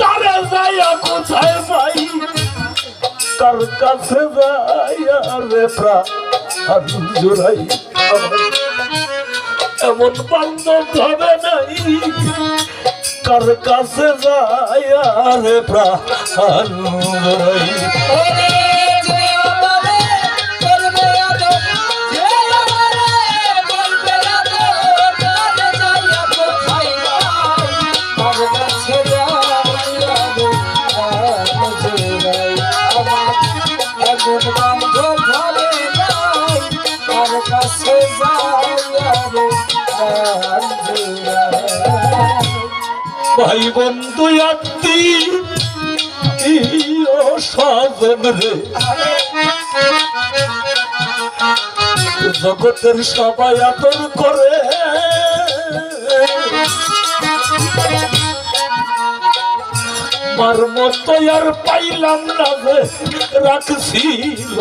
তারে যাইয়া কোথায় পাই কার কাছে যাইয়া রে প্রাণ জোড়াই এমন বান্ধব হবে নাই। কার কাছে যাইয়া রে প্রাণ কাছে যায় ভাই বন্ধু আত্মি রে। জগতের সবাই আদর করে। মার মতো আর পাইলাম না রাখছিল।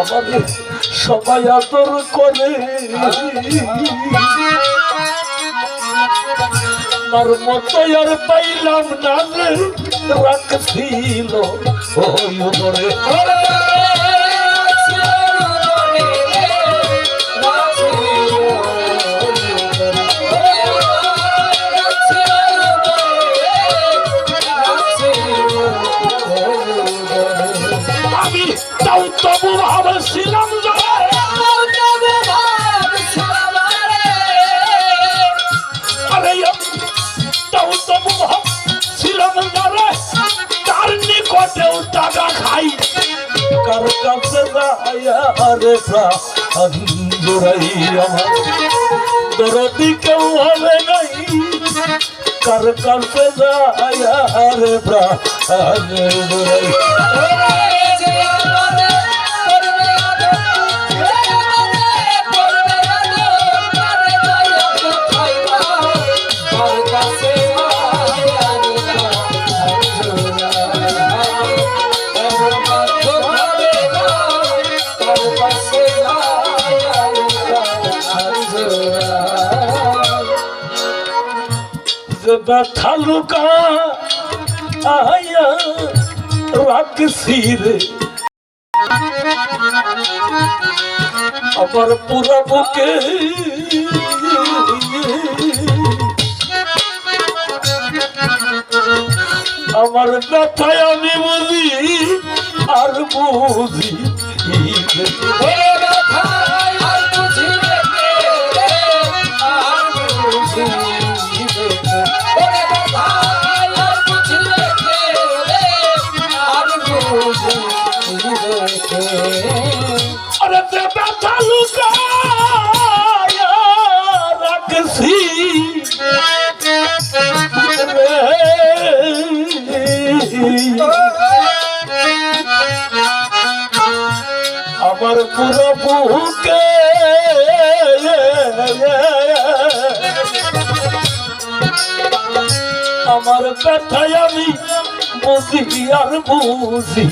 আমাদের সবাই আদর করে। আমার মতো আর পাইলাম না রাখছিল। রে প্রাঞ্জুরাই আমার। দরদি কেউ হবে নাই কার কাছে যাইয়া রে প্রাঞ্জুরাই ব্যথা লুকা আয়া রাখছি রে আমার পুরা বুকে আমার ব্যথায় আমি বুঝি আর বুঝি আমার পুরো বুকে আমার ব্যথায় আমি বুঝি আর বুঝি।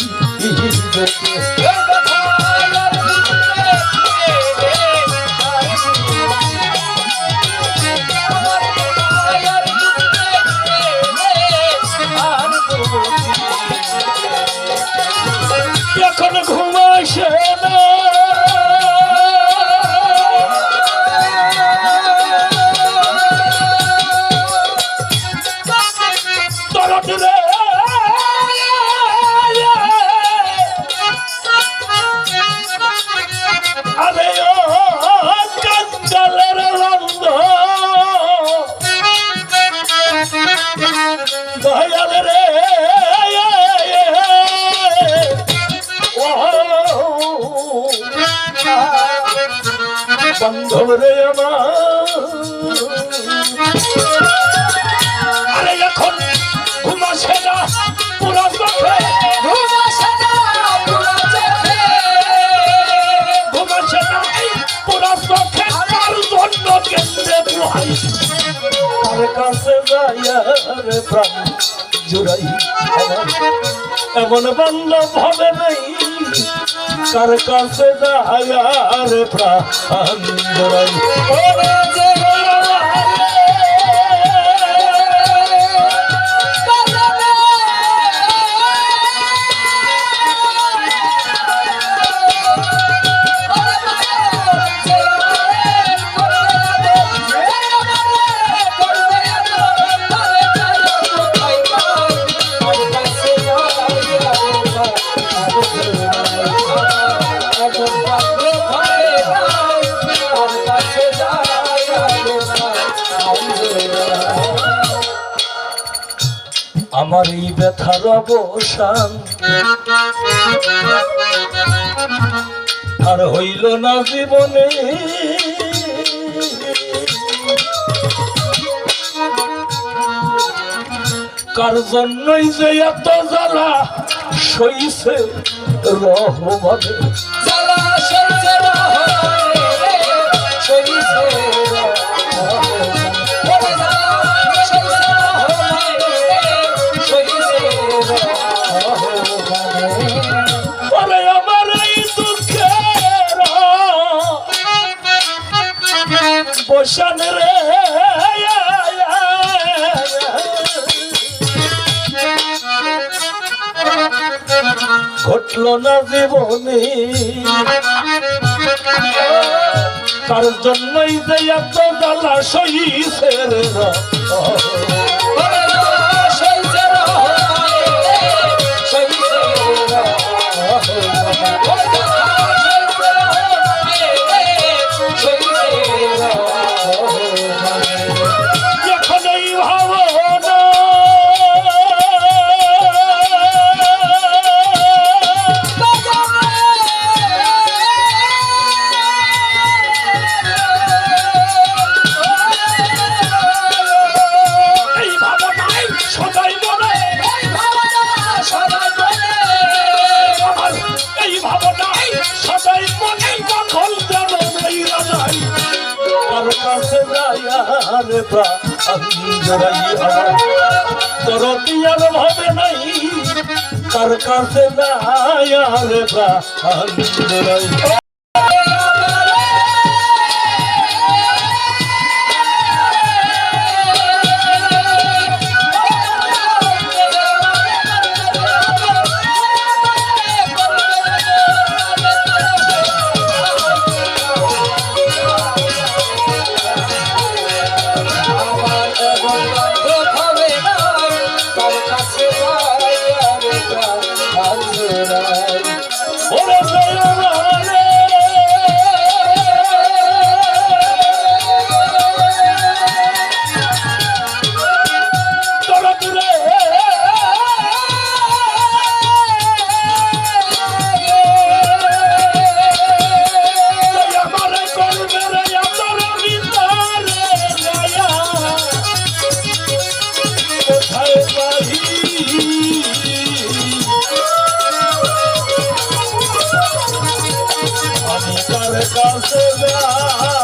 কাছে যাইয়া রে প্রাণ জুড়াই এমন বান্ধব হবে নাই কার কাছে যাইয়া প্রাণ জুড়াই। আমার এই ব্যথার অবসান। আর হইল না জীবনে। কার জন্যই যে এত জ্বালা সইছে রহমানে পরে বসান রে ঘটল না জীবনে। তার জন্যই যে এত জ্বালা সইছে রে রে প্রাণ জড়াই আমার তোর তিয়ার ভাবে নাই? তার কাছে প্রাণ জড়াই তার কাছে যাই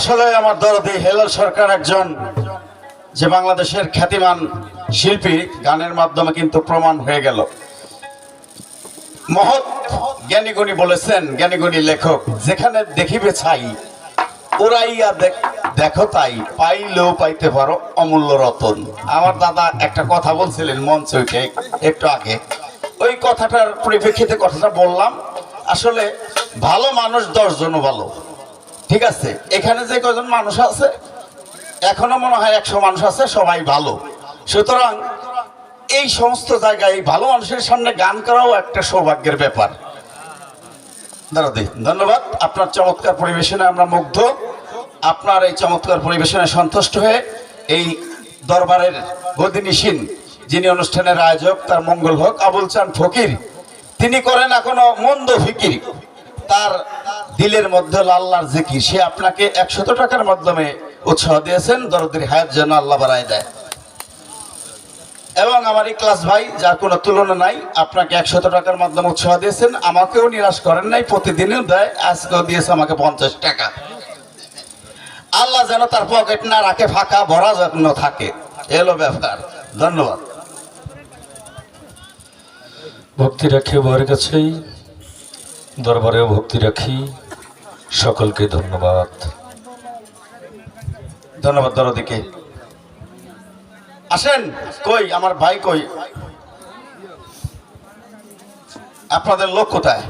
আসলে আমার দরদি হেলাল সরকার একজন যে বাংলাদেশের খ্যাতিমান শিল্পী, গানের মাধ্যমে কিন্তু প্রমাণ হয়ে গেল। মহৎ জ্ঞানীগুণী বলেছেন, জ্ঞানীগুণী লেখক, যেখানে দেখিবে ছাই ওরাইয়া দেখ, দেখো তাই, পাইলেও পাইতে পারো অমূল্য রতন। আমার দাদা একটা কথা বলছিলেন মঞ্চে উঠে একটু আগে। ওই কথাটার পরিপ্রেক্ষিতে কথাটা বললাম, আসলে ভালো মানুষ দশজনও ভালো। ঠিক আছে, এখানে যে কজন মানুষ আছে, এখনও মনে হয় একশো মানুষ আছে, সবাই ভালো। সুতরাং এই সমস্ত জায়গায় এই ভালো মানুষের সামনে গান করাও একটা সৌভাগ্যের ব্যাপার। দাঁড়াদি ধন্যবাদ। আপনার চমৎকার পরিবেশনে আমরা মুগ্ধ। আপনার এই চমৎকার পরিবেশনে সন্তুষ্ট হয়ে এই দরবারের গদিনীসীন যিনি অনুষ্ঠানের আয়োজক, তার মঙ্গল হোক, আবুল চান ফকির, তিনি করেন এখনও মন্দ ফিকির। তার দিলের মধ্যে আল্লাহর জিকির। সে আপনাকে একশত টাকার মাধ্যমে উৎসাহ দিয়েছেন, দরদের হায়াত যেন আল্লাহ বাড়ায় দেয়। এবং আমার এই ক্লাস ভাই, যার কোনো তুলনা নাই, আপনাকে একশত টাকার মাধ্যমে উৎসাহ দিয়েছেন, আমাকেও নিরাশ করেন নাই প্রতিদিনও দেয়, আজকেও দিয়েছে আমাকে পঞ্চাশ টাকা। আল্লাহ যেন তার পকেট না রাখে, ফাঁকা ভরা যত্ন থাকে। এলো ব্যাপার। ধন্যবাদ। ভক্তি রাখি উভয়ের কাছেই? দরবারেও ভক্তি রাখি। সকলকে ধন্যবাদ। ধন্যবাদ দরদিকে। আসেন কই? আমার ভাই কই? আপনাদের লোক কোথায়?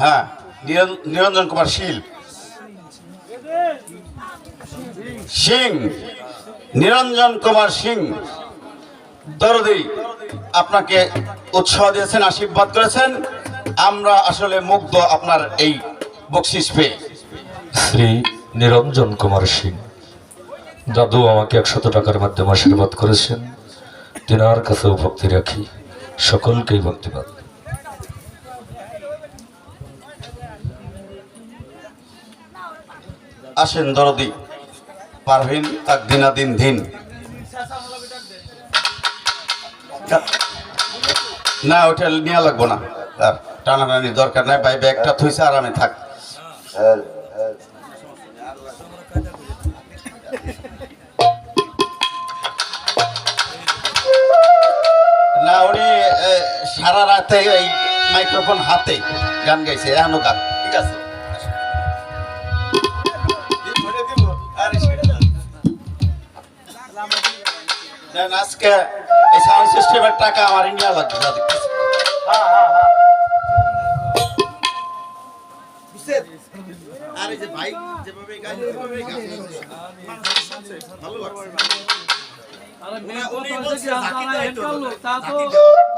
হ্যাঁ নিরঞ্জন কুমার শীল। সিং নিরঞ্জন কুমার সিং। দরদি আপনাকে উৎসাহ দিয়েছেন আশীর্বাদ করেছেন। আমরা আসলে মুগ্ধ আপনার এই বকশিস পেয়ে। শ্রী নিরঞ্জন কুমার সিং দাদু আমাকে একশত টাকার মাধ্যমে আশীর্বাদ করেছেন। তিনার কাছেও ভক্তি রাখি সকলকেই ভক্তিবাদ। আসেন দরদি পারভিন তাক দিনাদিন দিন না, ওটা নেওয়া লাগবো না। আর টানাটানি দরকার নাই, ভাই, ব্যাগটা থুইছে আরামে থাক। না, উনি সারা রাতে এই মাইক্রোফোন হাতে গান গাইছে, এখনও গান। ঠিক আছে। আজকে সাউন্ড সিস্টেমের টাকা আমার ইন্ডিয়া লাগবে দেখতেছি। যে ভাই যেভাবে গান ওইভাবেই গান। ভালো লাগছে। আরে উনি বলছে, তো, দেয়।